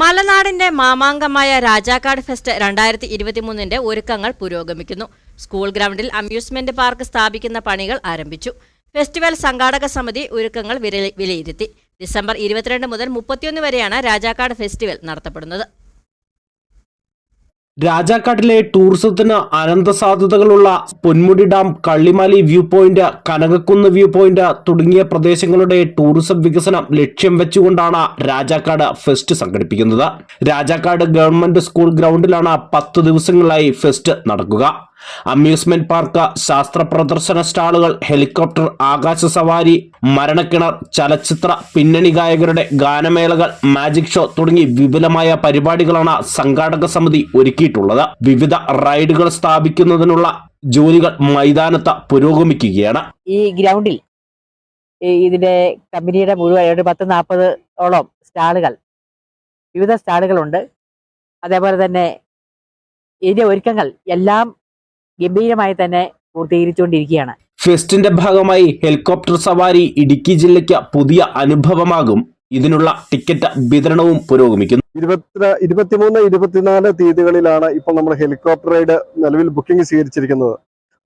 മലനാടിന്റെ മാമാങ്കമായ Rajakkad fest രണ്ടായിരത്തി ഇരുപത്തിമൂന്നിന്റെ ഒരുക്കങ്ങൾ പുരോഗമിക്കുന്നു. സ്കൂൾ ഗ്രൗണ്ടിൽ അമ്യൂസ്മെന്റ് പാർക്ക് സ്ഥാപിക്കുന്ന പണികൾ ആരംഭിച്ചു. ഫെസ്റ്റിവൽ സംഘാടക സമിതി ഒരുക്കങ്ങൾ വിലയിരുത്തി. ഡിസംബർ ഇരുപത്തിരണ്ട് മുതൽ മുപ്പത്തിയൊന്ന് വരെയാണ് രാജാക്കാട് ഫെസ്റ്റിവൽ നടത്തപ്പെടുന്നത്. രാജാക്കാട്ടിലെ ടൂറിസത്തിന് അനന്ത സാധ്യതകളുള്ള Ponmudi dam Kallimali view point Kanakakkunnu view point തുടങ്ങിയ പ്രദേശങ്ങളുടെ ടൂറിസം വികസനം ലക്ഷ്യം വെച്ചുകൊണ്ടാണ് രാജാക്കാട് ഫെസ്റ്റ് സംഘടിപ്പിക്കുന്നത്. രാജാക്കാട് ഗവൺമെന്റ് സ്കൂൾ ഗ്രൗണ്ടിലാണ് പത്ത് ദിവസങ്ങളായി ഫെസ്റ്റ് നടക്കുക. അമ്യൂസ്മെന്റ് പാർക്ക് ശാസ്ത്ര പ്രദർശന സ്റ്റാളുകൾ ഹെലികോപ്റ്റർ ആകാശ സവാരി മരണക്കിണർ ചലച്ചിത്ര പിന്നണി ഗായകരുടെ ഗാനമേളകൾ മാജിക് ഷോ തുടങ്ങി വിപുലമായ പരിപാടികളാണ് സംഘാടക സമിതി ഒരുക്കിയിട്ടുള്ളത്. വിവിധ റൈഡുകൾ സ്ഥാപിക്കുന്നതിനുള്ള ജോലികൾ മൈതാനത്ത് പുരോഗമിക്കുകയാണ്. ഈ ഗ്രൗണ്ടിൽ ഇതിന്റെ കമ്പനിയുടെ മുഴുവൻ ഒരു പത്ത് നാൽപ്പത് ഓളം സ്റ്റാളുകൾ വിവിധ സ്റ്റാളുകളുണ്ട്. അതേപോലെ തന്നെ ഇതിന്റെ ഒരുക്കങ്ങൾ എല്ലാം ഗംഭീരമായി തന്നെ പൂർത്തീകരിച്ചുകൊണ്ടിരിക്കുകയാണ്. ഫെസ്റ്റിന്റെ ഭാഗമായി ഹെലികോപ്റ്റർ സവാരി ഇടുക്കി ജില്ലയ്ക്ക് പുതിയ അനുഭവമാകും. ഇതിനുള്ള ടിക്കറ്റ് വിതരണവും പുരോഗമിക്കുന്നു. ഇരുപത്തി ഇരുപത്തിമൂന്ന് ഇരുപത്തിനാല് തീയതികളിലാണ് ഇപ്പോൾ നമ്മൾ ഹെലികോപ്റ്റർ റൈഡ് നിലവിൽ ബുക്കിംഗ് സ്വീകരിച്ചിരിക്കുന്നത്.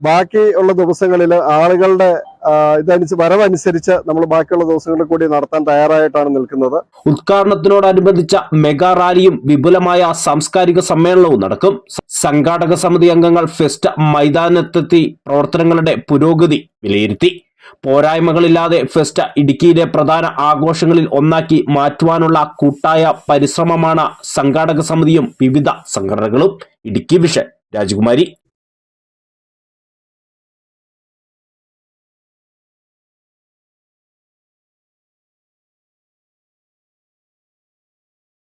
ബാക്കി ഉള്ള ദിവസങ്ങളിൽ ആളുകളുടെ ഇതനുസരിച്ച് വരവനുസരിച്ച് നമ്മൾ ബാക്കിയുള്ള ദിവസങ്ങളിൽ കൂടി നടത്താൻ തയ്യാറായിട്ടാണ് നിൽക്കുന്നത്. ഉദ്ഘാടനത്തിനോടനുബന്ധിച്ച മെഗാ റാലിയും വിപുലമായ സാംസ്കാരിക സമ്മേളനവും നടക്കും. സംഘാടക സമിതി അംഗങ്ങൾ ഫെസ്റ്റ് മൈതാനത്തെത്തി പ്രവർത്തനങ്ങളുടെ പുരോഗതി വിലയിരുത്തി. പോരായ്മകളില്ലാതെ ഫെസ്റ്റ് ഇടുക്കിയിലെ പ്രധാന ആഘോഷങ്ങളിൽ ഒന്നാക്കി മാറ്റുവാനുള്ള കൂട്ടായ പരിശ്രമമാണ് സംഘാടക സമിതിയും വിവിധ സംഘടനകളും. ഇടുക്കി വിഷൻ രാജകുമാരി.